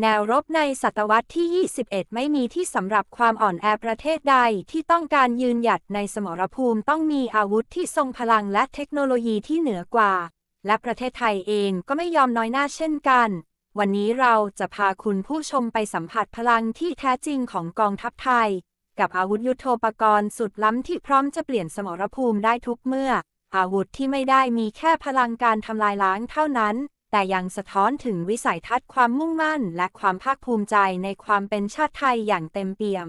แนวรบในศตวรรษที่ 21 ไม่มีที่สำหรับความอ่อนแอประเทศใดที่ต้องการยืนหยัดในสมรภูมิต้องมีอาวุธที่ทรงพลังและเทคโนโลยีที่เหนือกว่า และประเทศไทยเองก็ไม่ยอมน้อยหน้าเช่นกัน วันนี้เราจะพาคุณผู้ชมไปสัมผัสพลังที่แท้จริงของกองทัพไทย กับอาวุธยุโทโธปกรณ์สุดล้ำที่พร้อมจะเปลี่ยนสมรภูมิได้ทุกเมื่อ อาวุธที่ไม่ได้มีแค่พลังการทำลายล้างเท่านั้น แต่ยังสะท้อนถึงวิสัยทัศน์ความมุ่งมั่น และความภาคภูมิใจในความเป็นชาติไทยอย่างเต็มเปี่ยม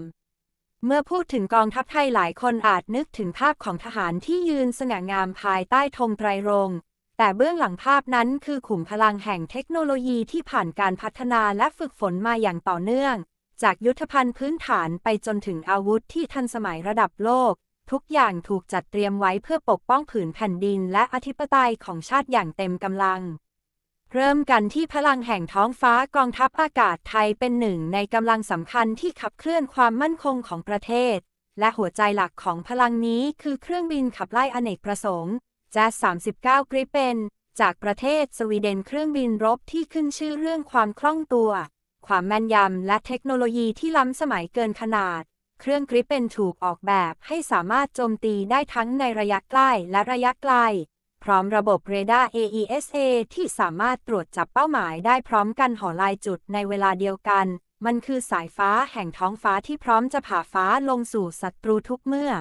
เมื่อพูดถึงกองทัพไทยหลายคนอาจนึกถึงภาพของทหารที่ยืนสง่างามภายใต้ธงไตรรงค์แต่เบื้องหลังภาพนั้นคือขุมพลังแห่งเทคโนโลยีที่ผ่านการพัฒนาและฝึกฝนมาอย่างต่อเนื่อง จากยุทธภัณฑ์พื้นฐานไปจนถึงอาวุธที่ทันสมัยระดับโลก ทุกอย่างถูกจัดเตรียมไว้เพื่อปกป้องผืนแผ่นดินและอธิปไตยของชาติอย่างเต็มกำลัง เริ่มกันที่พลังแห่งท้องฟ้ากองทัพอากาศไทยเป็นหนึ่งในกำลังสำคัญที่ขับเคลื่อนความมั่นคงของประเทศ และหัวใจหลักของพลังนี้คือเครื่องบินขับไล่อเนกประสงค์ JA-39 Gripen จากประเทศสวีเดนเครื่องบินรบที่ขึ้นชื่อเรื่องความคล่องตัว ความแม่นยำและเทคโนโลยีที่ล้ำสมัยเกินขนาด เครื่องกริปเป็นถูกออกแบบให้สามารถโจมตีได้ทั้งในระยะใกล้และระยะไกล พร้อมระบบเรดาร์ AESA ที่สามารถตรวจจับเป้าหมายได้พร้อมกันหอลายจุดในเวลาเดียวกัน มันคือสายฟ้าแห่งท้องฟ้าที่พร้อมจะผ่าฟ้าลงสู่ศัตรูทุกเมื่อ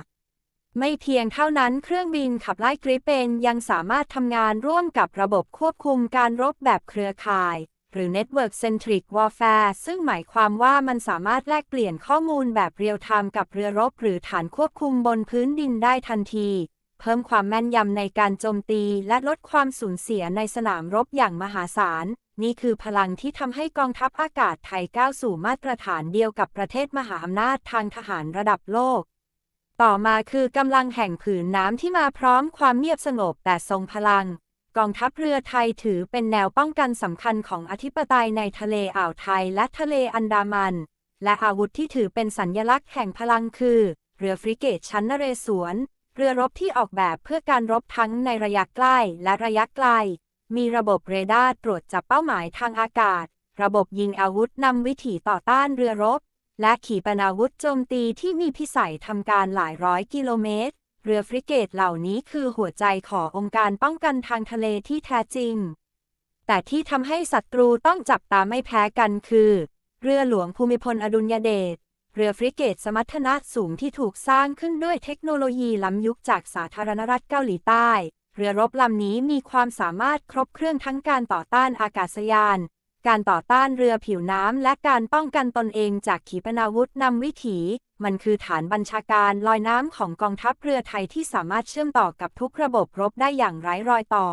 ไม่เพียงเท่านั้นเครื่องบินขับไล่กริปเปนยังสามารถทำงานร่วมกับระบบควบคุมการรบแบบเครือข่าย หรือ Network Centric Warfare ซึ่งหมายความว่ามันสามารถแลกเปลี่ยนข้อมูลแบบเรียลไทม์กับเรือรบหรือฐานควบคุมบนพื้นดินได้ทันที เพิ่มความแม่นยำในการโจมตีและลดความสูญเสียในสนามรบอย่างมหาศาล นี่คือพลังที่ทำให้กองทัพอากาศไทยก้าวสู่มาตรฐานเดียวกับประเทศมหาอำนาจทางทหารระดับโลก ต่อมาคือกำลังแห่งผืนน้ำที่มาพร้อมความเงียบสงบแต่ทรงพลัง กองทัพเรือไทยถือเป็นแนวป้องกันสำคัญของอธิปไตยในทะเลอ่าวไทยและทะเลอันดามัน และอาวุธที่ถือเป็นสัญญลักษณ์แห่งพลังคือ เรือฟริเกตชั้นนเรศวร เรือรบที่ออกแบบเพื่อการรบทั้งในระยะใกล้และระยะไกล มีระบบเรดาร์ตรวจจับเป้าหมายทางอากาศ ระบบยิงอาวุธนำวิถีต่อต้านเรือรบ และขีปนาวุธโจมตีที่มีพิสัยทำการหลายร้อยกิโลเมตร เรือฟริเกตเหล่านี้คือหัวใจขององค์การป้องกันทางทะเลที่แท้จริง แต่ที่ทำให้ศัตรูต้องจับตาไม่แพ้กันคือ เรือหลวงภูมิพลอดุลยเดช เรือฟริเกตสมรรถนะสูงที่ถูกสร้างขึ้นด้วยเทคโนโลยีล้ำยุคจากสาธารณรัฐเกาหลีใต้ เรือรบลำนี้มีความสามารถครบเครื่องทั้งการต่อต้านอากาศยาน การต่อต้านเรือผิวน้ำและการป้องกันตนเองจากขีปนาวุธนำวิถี มันคือฐานบัญชาการลอยน้ำของกองทัพเรือไทยที่สามารถเชื่อมต่อกับทุกระบบรบได้อย่างไร้รอยต่อ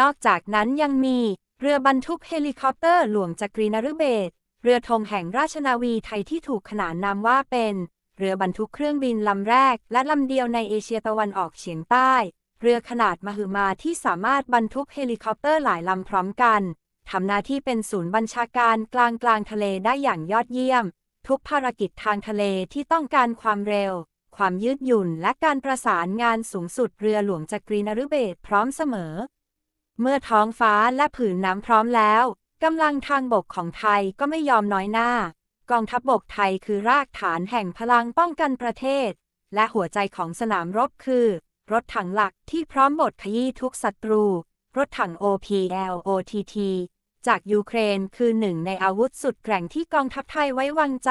นอกจากนั้นยังมีเรือบรรทุกเฮลิคอปเตอร์หลวงจักรีนฤเบศ เรือธงแห่งราชนาวีไทยที่ถูกขนานนามว่าเป็น เรือบรรทุกเครื่องบินลำแรก และลำเดียวในเอเชียตะวันออกเฉียงใต้ เรือขนาดมหึมาที่สามารถบรรทุกเฮลิคอปเตอร์หลายลำพร้อมกันทำหน้าที่เป็นศูนย์บัญชาการกลางกลางทะเลได้อย่างยอดเยี่ยม ทุกภารกิจทางทะเลที่ต้องการความเร็ว ความยืดหยุ่นและการประสานงานสูงสุดเรือหลวงจักรีนฤเบศพร้อมเสมอ เมื่อท้องฟ้าและผืนน้ำพร้อมแล้ว กำลังทางบกของไทยก็ไม่ยอมน้อยหน้า กองทัพบบกไทยคือรากฐานแห่งพลังป้องกันประเทศ และหัวใจของสนามรบคือ รถถังหลักที่พร้อมบทขยี้ทุกศัตรู รถถัง OPLOTT จากยูเครนคือหนึ่งในอาวุธสุดแกร่งที่กองทัพไทยไว้วางใจ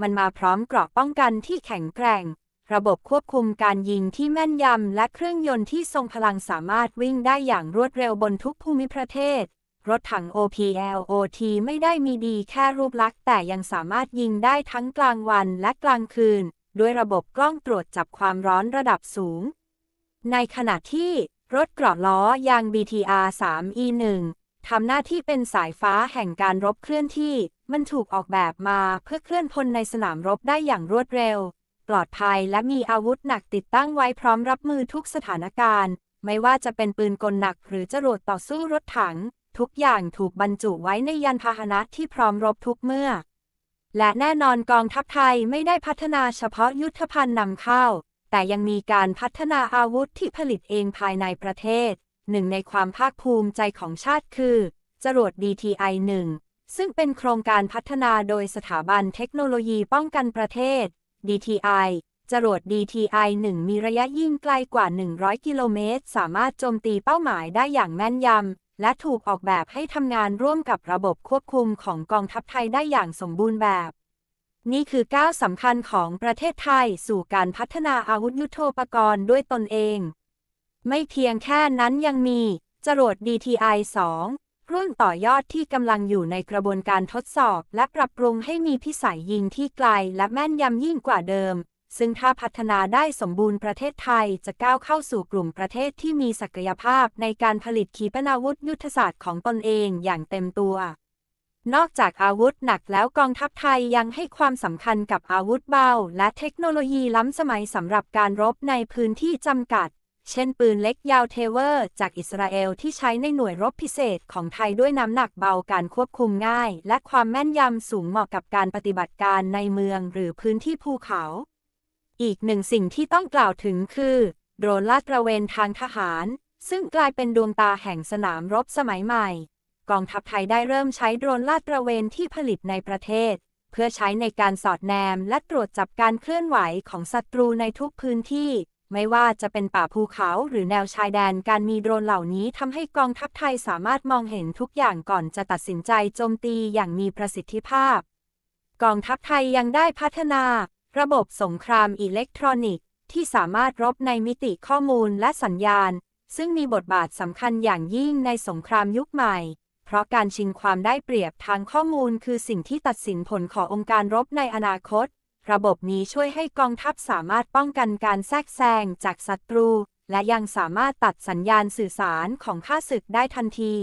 มันมาพร้อมเกราะป้องกันที่แข็งแกร่ง ระบบควบคุมการยิงที่แม่นยำ และเครื่องยนต์ที่ทรงพลังสามารถวิ่งได้อย่างรวดเร็วบนทุกภูมิประเทศ รถถัง OPLOT ไม่ได้มีดีแค่รูปลักษณ์แต่ยังสามารถยิงได้ทั้งกลางวันและกลางคืน ด้วยระบบกล้องตรวจจับความร้อนระดับสูง ในขณะที่รถเกราะล้อยาง BTR 3E1 ทำหน้าที่เป็นสายฟ้าแห่งการรบเคลื่อนที่ มันถูกออกแบบมาเพื่อเคลื่อนพลในสนามรบได้อย่างรวดเร็ว ปลอดภัยและมีอาวุธหนักติดตั้งไว้พร้อมรับมือทุกสถานการณ์ ไม่ว่าจะเป็นปืนกลหนักหรือจรวดต่อสู้รถถัง ทุกอย่างถูกบรรจุไว้ในยานพาหนะที่พร้อมรบทุกเมื่อ และแน่นอนกองทัพไทยไม่ได้พัฒนาเฉพาะยุทธภัณฑ์นำเข้า แต่ยังมีการพัฒนาอาวุธที่ผลิตเองภายในประเทศ หนึ่งในความภาคภูมิใจของชาติคือ จรวด DTI-1 ซึ่งเป็นโครงการพัฒนาโดยสถาบันเทคโนโลยีป้องกันประเทศ DTI จรวด DTI 1 มีระยะยิงไกลกว่า 100 กิโลเมตร สามารถโจมตีเป้าหมายได้อย่างแม่นยำ และถูกออกแบบให้ทำงานร่วมกับระบบควบคุมของกองทัพไทยได้อย่างสมบูรณ์แบบ นี่คือก้าวสำคัญของประเทศไทยสู่การพัฒนาอาวุธยุโทโธปกรณ์ด้วยตนเอง ไม่เพียงแค่นั้นยังมี จรวด DTI 2 รุ่นต่อยอดที่กำลังอยู่ในกระบวนการทดสอบ และปรับปรุงให้มีพิสัยยิงที่ไกลและแม่นยำยิ่งกว่าเดิม ซึ่งถ้าพัฒนาได้สมบูรณ์ประเทศไทยจะก้าวเข้าสู่กลุ่มประเทศที่มีศักยภาพในการผลิตขีปนาวุธยุทธศาสตร์ของตนเองอย่างเต็มตัวนอกจากอาวุธหนักแล้วกองทัพไทยยังให้ความสำคัญกับอาวุธเบา และเทคโนโลยีล้ำสมัยสำหรับการรบในพื้นที่จำกัด เช่นปืนเล็กยาวเทเวอร์ จากอิสราเอลที่ใช้ในหน่วยรบพิเศษของไทยด้วยน้ำหนักเบาการควบคุมง่าย และความแม่นยำสูงเหมาะกับการปฏิบัติการในเมืองหรือพื้นที่ภูเขา อีกหนึ่งสิ่งที่ต้องกล่าวถึงคือโดรนลาดตระเวนทางทหาร ซึ่งกลายเป็นดวงตาแห่งสนามรบสมัยใหม่ กองทัพไทยได้เริ่มใช้โดรนลาดตระเวนที่ผลิตในประเทศ เพื่อใช้ในการสอดแนมและตรวจจับการเคลื่อนไหวของศัตรูในทุกพื้นที่ ไม่ว่าจะเป็นป่าภูเขาหรือแนวชายแดนการมีโดรนเหล่านี้ทำให้กองทัพไทยสามารถมองเห็นทุกอย่างก่อนจะตัดสินใจโจมตีอย่างมีประสิทธิภาพ กองทัพไทยยังได้พัฒนา ระบบสงครามอิเล็กทรอนิกส์ ที่สามารถรบในมิติข้อมูลและสัญญาณ ซึ่งมีบทบาทสำคัญอย่างยิ่งในสงครามยุคใหม่ เพราะการชิงความได้เปรียบทางข้อมูลคือสิ่งที่ตัดสินผลขององค์การรบในอนาคต ระบบนี้ช่วยให้กองทัพสามารถป้องกันการแทรกแซงจากศัตรู และยังสามารถตัดสัญญาณสื่อสารของข้าศึกได้ทันที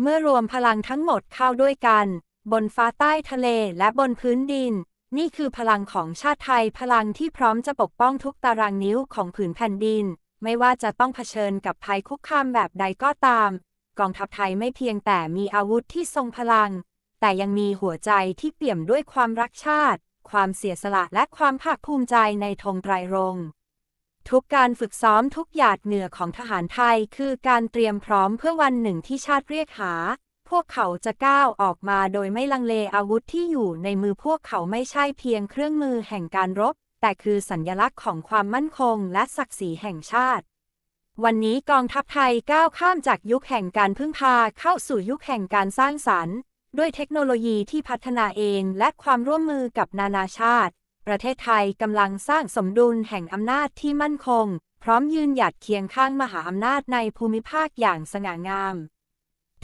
เมื่อรวมพลังทั้งหมดเข้าด้วยกัน บนฟ้าใต้ทะเลและบนพื้นดิน นี่คือพลังของชาติไทยพลังที่พร้อมจะปกป้องทุกตารางนิ้วของผืนแผ่นดิน ไม่ว่าจะต้องเผชิญกับภัยคุกคามแบบใดก็ตาม กองทัพไทยไม่เพียงแต่มีอาวุธที่ทรงพลัง แต่ยังมีหัวใจที่เปี่ยมด้วยความรักชาติ ความเสียสละและความภาคภูมิใจในธงไตรรงค์ทุกการฝึกซ้อมทุกหยาดเหงื่อของทหารไทย คือการเตรียมพร้อมเพื่อวันหนึ่งที่ชาติเรียกหา พวกเขาจะก้าวออกมาโดยไม่ลังเลอาวุธที่อยู่ในมือพวกเขาไม่ใช่เพียงเครื่องมือแห่งการรบ แต่คือสัญญลักษณ์ของความมั่นคงและศักดิ์ศรีแห่งชาติ วันนี้กองทัพไทยก้าวข้ามจากยุคแห่งการพึ่งพาเข้าสู่ยุคแห่งการสร้างสรรค์ ด้วยเทคโนโลยีที่พัฒนาเองและความร่วมมือกับนานาชาติ ประเทศไทยกำลังสร้างสมดุลแห่งอำนาจที่มั่นคง พร้อมยืนหยัดเคียงข้างมหาอำนาจในภูมิภาคอย่างสง่างาม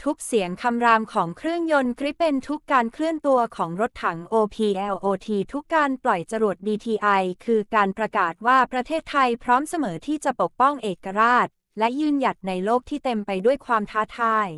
ทุกเสียงคำรามของเครื่องยนต์กริปเป็นทุกการเคลื่อนตัวของรถถัง OPLOT ทุกการปล่อยจรวด DTI คือการประกาศว่าประเทศไทยพร้อมเสมอที่จะปกป้องเอกราช และยืนหยัดในโลกที่เต็มไปด้วยความท้าทาย